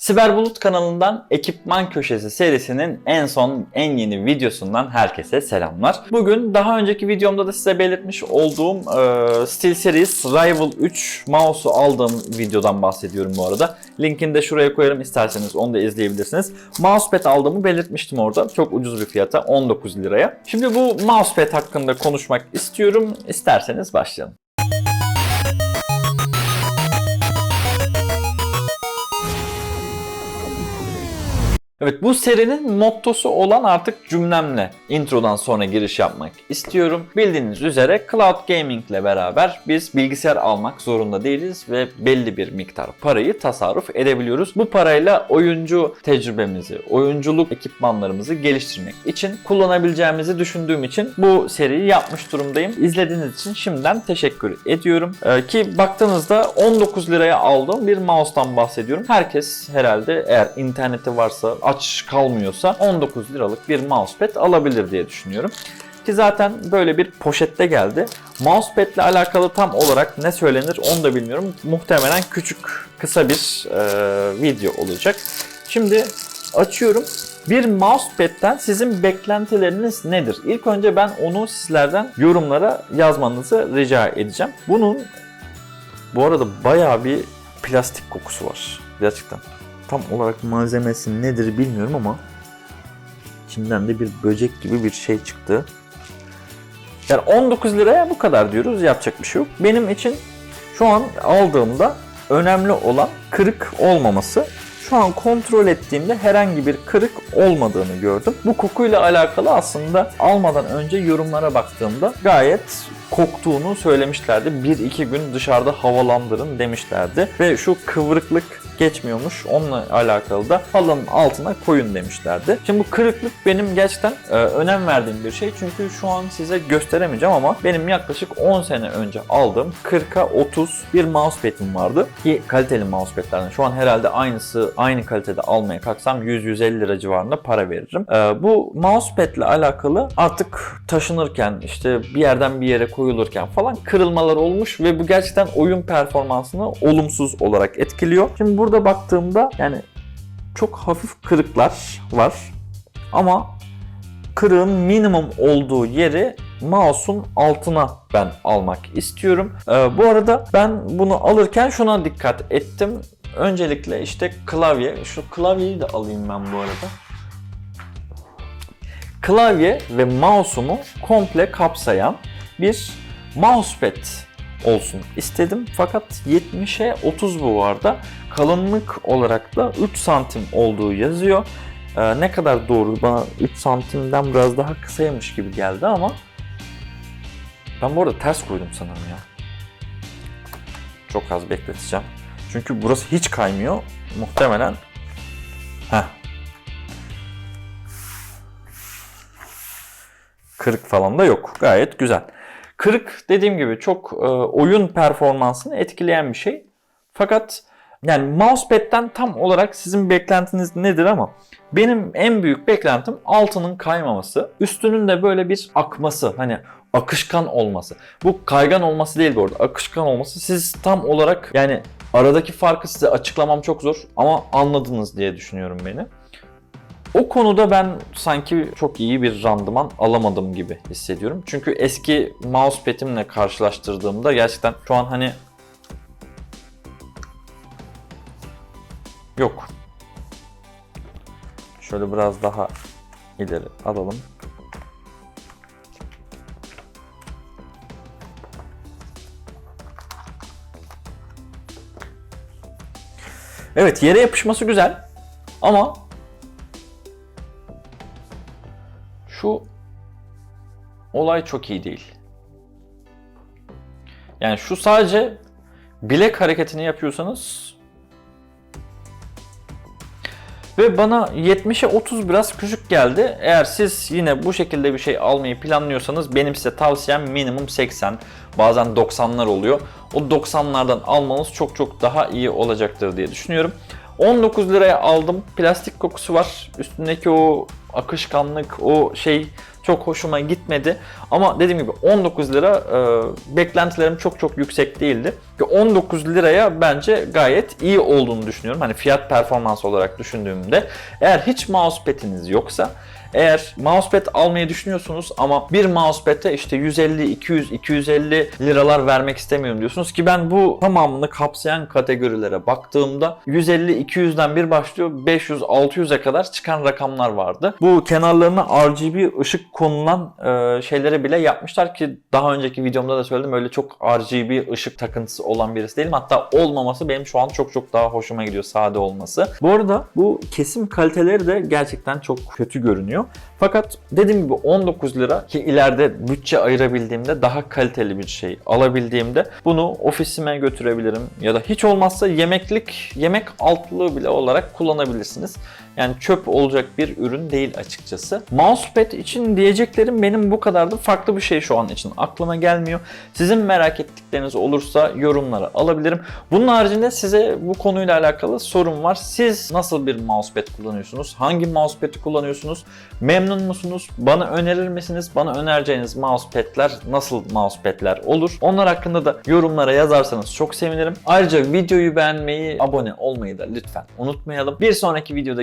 Siber Bulut kanalından Ekipman Köşesi serisinin en son en yeni videosundan herkese selamlar. Bugün daha önceki videomda da size belirtmiş olduğum e, SteelSeries Rival 3 mouse'u aldığım videodan bahsediyorum bu arada. Linkini de şuraya koyarım isterseniz onu da izleyebilirsiniz. Mousepad aldığımı belirtmiştim orada. Çok ucuz bir fiyata 19 liraya. Şimdi bu mousepad hakkında konuşmak istiyorum. İsterseniz başlayalım. Evet bu serinin mottosu olan artık cümlemle introdan sonra giriş yapmak istiyorum. Bildiğiniz üzere cloud gaming ile beraber biz bilgisayar almak zorunda değiliz ve belli bir miktar parayı tasarruf edebiliyoruz. Bu parayla oyuncu tecrübemizi, oyunculuk ekipmanlarımızı geliştirmek için kullanabileceğimizi düşündüğüm için bu seriyi yapmış durumdayım. İzlediğiniz için şimdiden teşekkür ediyorum. Ee, ki baktığınızda 19 liraya aldığım bir mouse'tan bahsediyorum. Herkes herhalde eğer interneti varsa aç kalmıyorsa 19 liralık bir mousepad alabilir diye düşünüyorum. Ki zaten böyle bir poşette geldi. Mousepad ile alakalı tam olarak ne söylenir onu da bilmiyorum. Muhtemelen küçük, kısa bir e, video olacak. Şimdi açıyorum. Bir mousepad'den sizin beklentileriniz nedir? İlk önce ben onu sizlerden yorumlara yazmanızı rica edeceğim. Bunun bu arada bayağı bir plastik kokusu var. Gerçekten tam olarak malzemesi nedir bilmiyorum ama içinden de bir böcek gibi bir şey çıktı. Yani 19 liraya bu kadar diyoruz. Yapacak bir şey yok. Benim için şu an aldığımda önemli olan kırık olmaması. Şu an kontrol ettiğimde herhangi bir kırık olmadığını gördüm. Bu kokuyla alakalı aslında almadan önce yorumlara baktığımda gayet koktuğunu söylemişlerdi. 1-2 gün dışarıda havalandırın demişlerdi. Ve şu kıvrıklık geçmiyormuş. Onunla alakalı da halının altına koyun demişlerdi. Şimdi bu kırıklık benim gerçekten e, önem verdiğim bir şey. Çünkü şu an size gösteremeyeceğim ama benim yaklaşık 10 sene önce aldığım 40'a 30 bir mousepad'im vardı. Ki kaliteli mousepad'lerden. Şu an herhalde aynısı aynı kalitede almaya kalksam 100-150 lira civarında para veririm. E, bu mousepad ile alakalı artık taşınırken işte bir yerden bir yere koyulurken falan kırılmalar olmuş ve bu gerçekten oyun performansını olumsuz olarak etkiliyor. Şimdi burada baktığımda yani çok hafif kırıklar var ama kırığın minimum olduğu yeri mouse'un altına ben almak istiyorum. Ee, bu arada ben bunu alırken şuna dikkat ettim. Öncelikle işte klavye. Şu klavyeyi de alayım ben bu arada. Klavye ve mouse'umu komple kapsayan bir mousepad olsun istedim. Fakat 70'e 30 bu arada. Kalınlık olarak da 3 santim olduğu yazıyor. Ee, ne kadar doğru bana 3 santimden biraz daha kısaymış gibi geldi ama ben bu arada ters koydum sanırım ya. Çok az bekleteceğim. Çünkü burası hiç kaymıyor. Muhtemelen Heh. Kırık falan da yok. Gayet güzel. Kırık dediğim gibi çok e, oyun performansını etkileyen bir şey. Fakat yani mousepad'den tam olarak sizin beklentiniz nedir ama benim en büyük beklentim altının kaymaması, üstünün de böyle bir akması, hani akışkan olması. Bu kaygan olması değil bu arada, akışkan olması. Siz tam olarak yani aradaki farkı size açıklamam çok zor ama anladınız diye düşünüyorum beni. O konuda ben sanki çok iyi bir randıman alamadım gibi hissediyorum. Çünkü eski mousepad'imle karşılaştırdığımda gerçekten şu an hani yok. Şöyle biraz daha ileri alalım. Evet yere yapışması güzel ama şu olay çok iyi değil. Yani şu sadece bilek hareketini yapıyorsanız ve bana 70'e 30 biraz küçük geldi. Eğer siz yine bu şekilde bir şey almayı planlıyorsanız benim size tavsiyem minimum 80 bazen 90'lar oluyor. O 90'lardan almanız çok çok daha iyi olacaktır diye düşünüyorum. 19 liraya aldım. Plastik kokusu var. Üstündeki o akışkanlık, o şey çok hoşuma gitmedi. Ama dediğim gibi 19 lira e, beklentilerim çok çok yüksek değildi. Ki 19 liraya bence gayet iyi olduğunu düşünüyorum. Hani fiyat performans olarak düşündüğümde. Eğer hiç mousepad'iniz yoksa eğer mousepad almayı düşünüyorsunuz ama bir mousepad'e işte 150, 200, 250 liralar vermek istemiyorum diyorsunuz ki ben bu tamamını kapsayan kategorilere baktığımda 150, 200'den bir başlıyor 500, 600'e kadar çıkan rakamlar vardı. Bu kenarlarına RGB ışık konulan e, şeyleri bile yapmışlar ki daha önceki videomda da söyledim öyle çok RGB ışık takıntısı olan birisi değilim. Hatta olmaması benim şu an çok çok daha hoşuma gidiyor sade olması. Bu arada bu kesim kaliteleri de gerçekten çok kötü görünüyor. Fakat dediğim gibi 19 lira ki ileride bütçe ayırabildiğimde daha kaliteli bir şey alabildiğimde bunu ofisime götürebilirim ya da hiç olmazsa yemeklik yemek altlığı bile olarak kullanabilirsiniz. Yani çöp olacak bir ürün değil açıkçası. Mousepad için diyeceklerim benim bu kadardı. Farklı bir şey şu an için aklıma gelmiyor. Sizin merak ettikleriniz olursa yorumlara alabilirim. Bunun haricinde size bu konuyla alakalı sorum var. Siz nasıl bir mousepad kullanıyorsunuz? Hangi mousepad'i kullanıyorsunuz? Memnun musunuz? Bana önerir misiniz? Bana önereceğiniz mousepad'ler nasıl mousepad'ler olur? Onlar hakkında da yorumlara yazarsanız çok sevinirim. Ayrıca videoyu beğenmeyi, abone olmayı da lütfen unutmayalım. Bir sonraki videoda